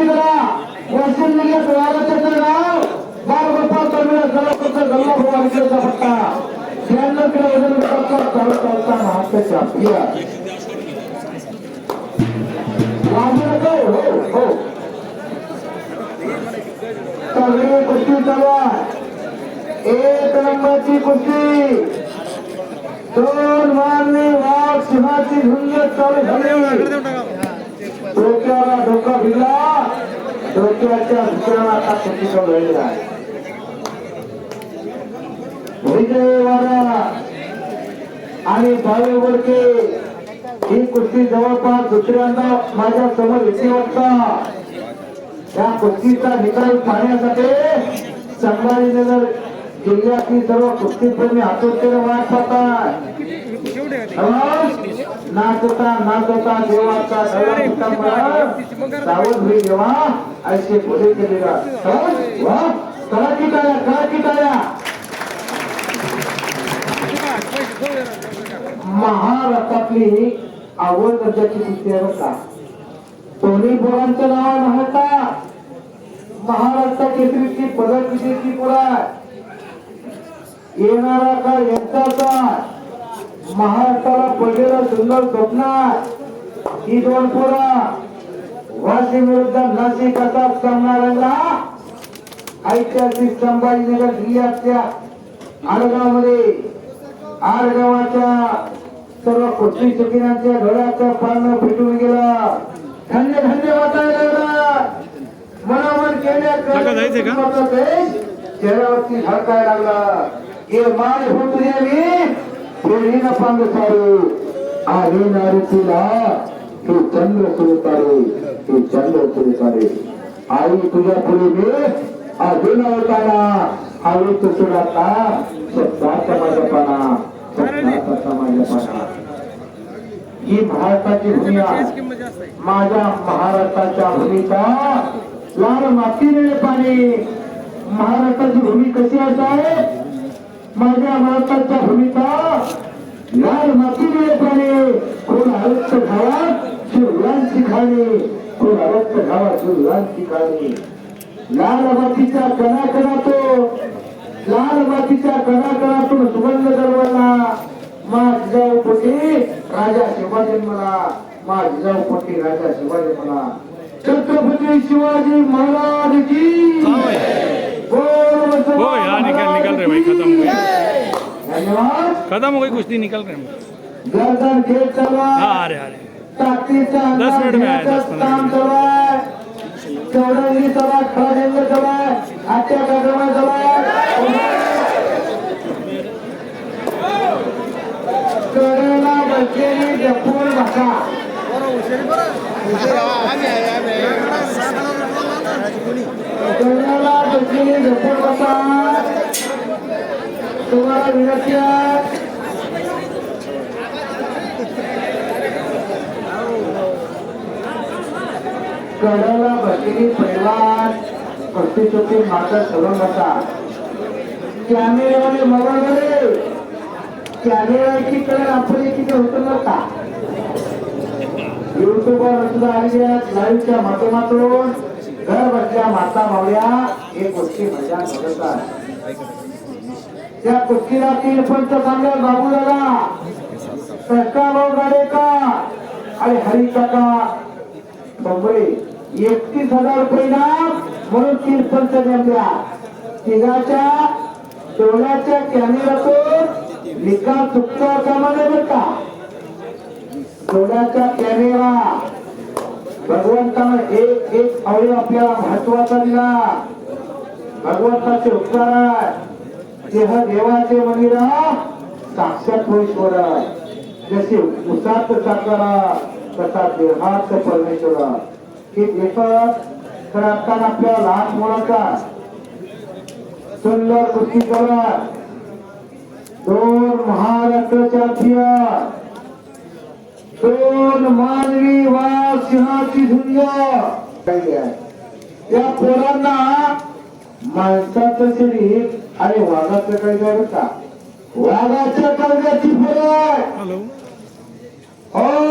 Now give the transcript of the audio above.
कुस्ती करा. वाशिम जिल्ह्यात वाघाचं नाव बाळगोपाल टर्मिनस जवळपासचा गल्ला पट्टा. किलो वजन चालू चालता महाराष्ट्राच्या प्रिया लागू हो हो. कुस्ती एक नंबरची कुस्ती. दोन वाघ सिंहाची झुंज चालू झाली. डोक्याला डोक्याच्या भिजला आता कुस्तीचा वेळ आहे आणि भावे वडके ही कुस्ती जवळपास दुसऱ्यांदा माझ्यासमोर येते वाटता. त्या कुस्तीचा निकाल पाहण्यासाठी संभाजीनगर जिल्ह्यातील सर्व कुस्तीप्रेमी आतुरतेने वाट पाहतात. नाचता नाचता देवाचा सावध होई देवा असे पुढे केलेला वा करा की टाळ्या करा की टाळ्या महाराष्ट्रातली आवड दर्जाची कुस्ती आहे का? नाव महाराष्ट्र केसरीची पदक विजेची पोरा येणारा काळ यांचाचा महाराष्ट्राला पडलेला सुंदर स्वप्न. ही दोन पोरा वाशिम विरुद्ध नाशिक असा सामना रंगला ऐतिहासिक संभाजीनगर जिल्ह्यातल्या आडगावमध्ये आडगावाच्या सर्व कुस्ती शकीनांच्या डोळ्याचं पानं फिटून गेलं धन्य धन्य वाटायला लागला मनामन केल्या? चेहऱ्यावरती झळकाय लागला हे मान होत मी फेरीनं पांग सारू हे चंद्र सुरतारे हे चंद्र सुरतारे आई तुझ्या पुढे मी अजून होताना सुराता शब्दाचा माझ्यापणा शब्दाचा माझ्यापणा ही भारताची भूमी माझ्या महाराष्ट्राच्या भूमिका लाल मातीने पाणी महाराष्ट्राची भूमी कशी असावी माझ्या महाराष्ट्राच्या भूमीचा लाल मातीने पाणी कोण हरत गावात शिवलांची खाणी. कोण हरत गावात शिवलांची खाणी. लाल मातीच्या कणाकणातो लाल मातीच्या कणाकणातून सुगंध दरवळला. माझ्या पोटी राजा शिवाजी मला. माझ्या पोटी राजा शिवाजी मला. छत्रपती शिवाजी महाराज की निकल निकल रहे भाई खत्म खत्म हो गई कुश्ती निकल रहे हैं। रहे ताकदीचा दस मिनिट में घेण्याचं दस पंधरा तुम्हाला विनंती आहे. कडाला बसलेली पैलवान छोटे छोटी माता सरून बसा. कॅमेऱ्यावाले मोबाईल मध्ये. कॅमेरा एकीकडे आपण एकीकडे होतं बरं का? युट्यूबवर सुद्धा आलेली आहेत लाईव्हच्या माध्यमातून. घर बसल्या माता मावळ्या हे गोष्टी मजा करतात या कुस्तीलातील पंच सांगा बाबू दादा भाऊ गाडेकर आणि हरी काका बंबळे. एकतीस हजार रुपये इनाम म्हणून तीन पंच नेमल्या तिघाच्या डोळ्याच्या कॅमेऱ्यातून निकाल चुकता कामा नये बरं का डोळ्याचा कॅमेरा. भगवंतानं एक एक अवयव आपल्याला महत्त्वाचा दिला. भगवंताचे उपकार आहे. देह देवाचे मंदिर साक्षात ईश्वर जसे उसात साकारा तसा देहात परमेश्वर. हे देतात तर आता आपल्या लहान मुलाचा सुंदर कृती करा दोन महाराष्ट्र चॅम्पियन दोन मानवी वा सिंहाची झुंज पाहिली आहे. या पोरांना माणसाचं शरीर आणि वाघाचं काही बरं का वाघाच्या आहे. हेलो. हो!